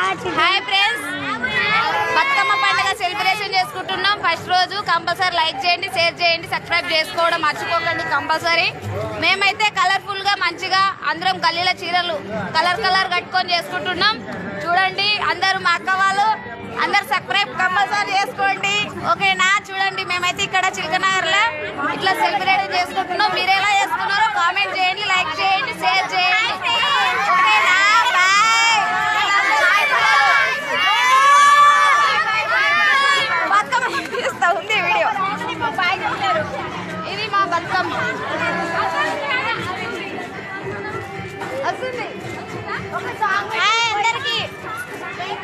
Hi friends. Bathukamma పండుగ celebration చేసుకుంటున్నాం. First రోజు కంపల్సరీ లైక్ చేయండి షేర్ చేయండి సబ్స్క్రైబ్ చేసుకోవడం మర్చిపోకండి కంపల్సరీ. మేమైతే కలర్ఫుల్గా మంచిగా అందరం గల్లీల చీరలు కలర్ కలర్ కట్టుకొని చేసుకుంటున్నాం. చూడండి అందరూ మా అక్క వాళ్ళు అందరు సబ్స్క్రైబ్ కంపల్సరీ చేసుకోండి. ఓకేనా? చూడండి మేమైతే ఇక్కడ చిలకనగర్లో ఇట్లా సెలబ్రేట్ చేసుకుంటున్నాం. మీరు ఎలా చేసుకున్నారో కామెంట్ చేయండి లైక్ చేయండి షేర్ చేయండి.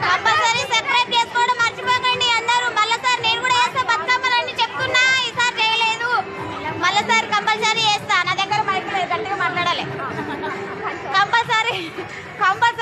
కంపల్సరీ సబ్స్క్రైబ్ చేసుకోవడం మర్చిపోకండి. అందరూ మళ్ళీసారి నేను కూడా వేస్తా బతుకమ్మలన్నీ చెప్తున్నా. ఈసారి చేయలేదు. మళ్ళీసారి కంపల్సరీ వేస్తా నా దగ్గర మైక్ లేదు కంపల్సరీ కంపల్సరీ